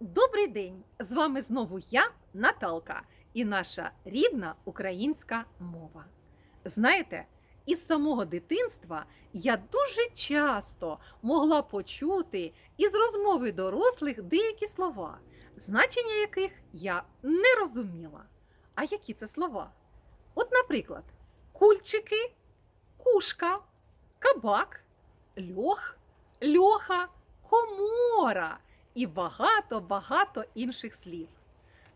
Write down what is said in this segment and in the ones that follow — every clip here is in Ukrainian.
Добрий день! З вами знову я, Наталка, і наша рідна українська мова. Знаєте, із самого дитинства я дуже часто могла почути із розмови дорослих деякі слова, значення яких я не розуміла. А які це слова? От, наприклад, кульчики, кушка, кабак, льох, льоха, комора і багато-багато інших слів.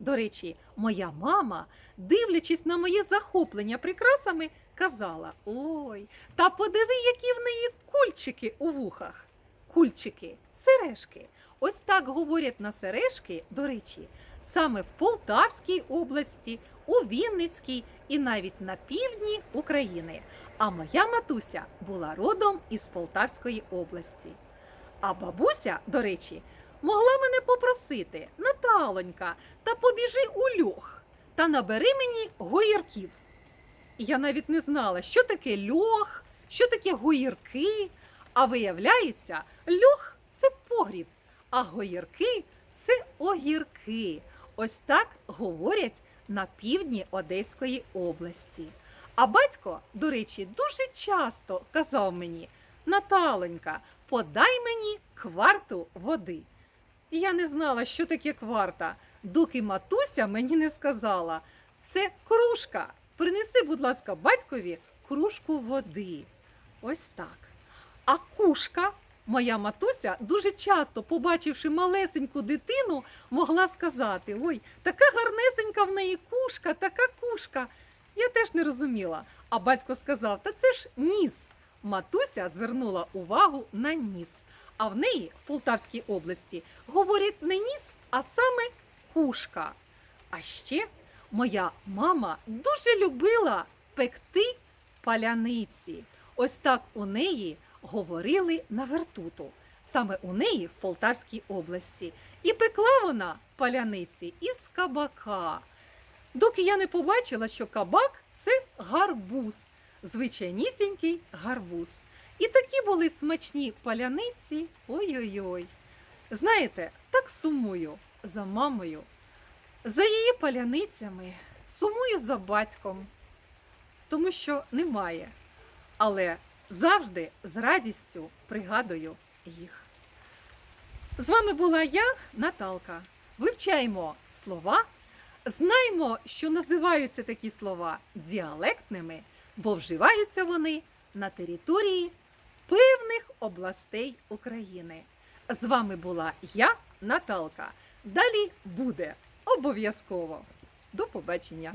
До речі, моя мама, дивлячись на моє захоплення прикрасами, казала: Ой, та подиви, які в неї кульчики у вухах. Кульчики, сережки. Ось так говорять на сережки, до речі, саме в Полтавській області, у Вінницькій і навіть на півдні України. А моя матуся була родом із Полтавської області. А бабуся, до речі, могла мене попросити Наталонька, та побіжи у льох та набери мені гоїрків. Я навіть не знала, що таке льох, що таке гоїрки. А виявляється, льох це погріб, а гоїрки це огірки. Ось так говорять на півдні Одеської області. А батько, до речі, дуже часто казав мені: Наталенька, подай мені кварту води. І я не знала, що таке кварта, доки матуся мені не сказала: це кружка. Принеси, будь ласка, батькові кружку води. Ось так. А кушка, моя матуся, дуже часто, побачивши малесеньку дитину, могла сказати: Ой, така гарнесенька в неї кушка, така кушка. Я теж не розуміла. А батько сказав: Та це ж ніс. Матуся звернула увагу на ніс. А в неї в Полтавській області говорять не ніс, а саме кушка. А ще моя мама дуже любила пекти паляниці. Ось так у неї говорили на вертуту. Саме у неї в Полтавській області. І пекла вона паляниці із кабака. Доки я не побачила, що кабак це гарбуз, звичайнісінький гарбуз. І такі були смачні паляниці. Ой-ой-ой. Знаєте, так сумую за мамою, за її паляницями, сумую за батьком, тому що немає. Але завжди з радістю пригадую їх. З вами була я, Наталка. Вивчаємо слова, знаємо, що називаються такі слова діалектними, бо вживаються вони на території певних областей України. З вами була я, Наталка. Далі буде обов'язково. До побачення!